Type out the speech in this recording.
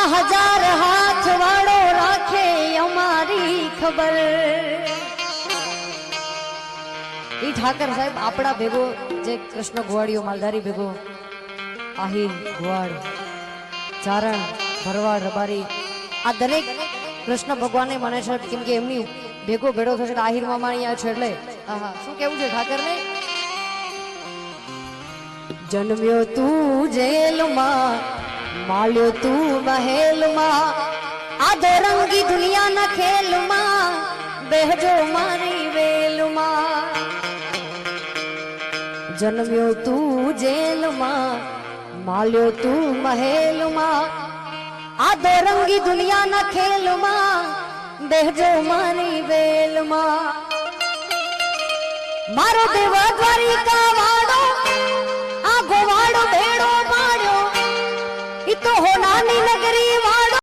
આ હજાર હાથ વાળો રાખે અમારી ખબર. ઈ ઠાકર સાહેબ, આપણા ભેગો જે કૃષ્ણ ગોવાળીઓ માલધારી ભેગો આહિર ગોવાળ ચારણ, ભરવાડ, રબારી, આ દરેક કૃષ્ણ ભગવાનને મને છે કેમ કે એમની ભેગો ભેડો થશે આહિર મામા અહીંયા છે એટલે. હા શું કેવું છે ઠાકર ને જન્મ્યો તું જેલમાં માલ્યો તું મહેલમાં. આ દોરંગી દુનિયાના ખેલમાં. બેહજો મારી વેલમાં. જન્મ્યો તું જેલમાં. માલ્યો તું મહેલમાં. આ દોરંગી દુનિયાના ખેલમાં. બેહજો મારી વેલમાં. મારો દેવા દ્વારિકા વાળો તો હોનાની નગરી વા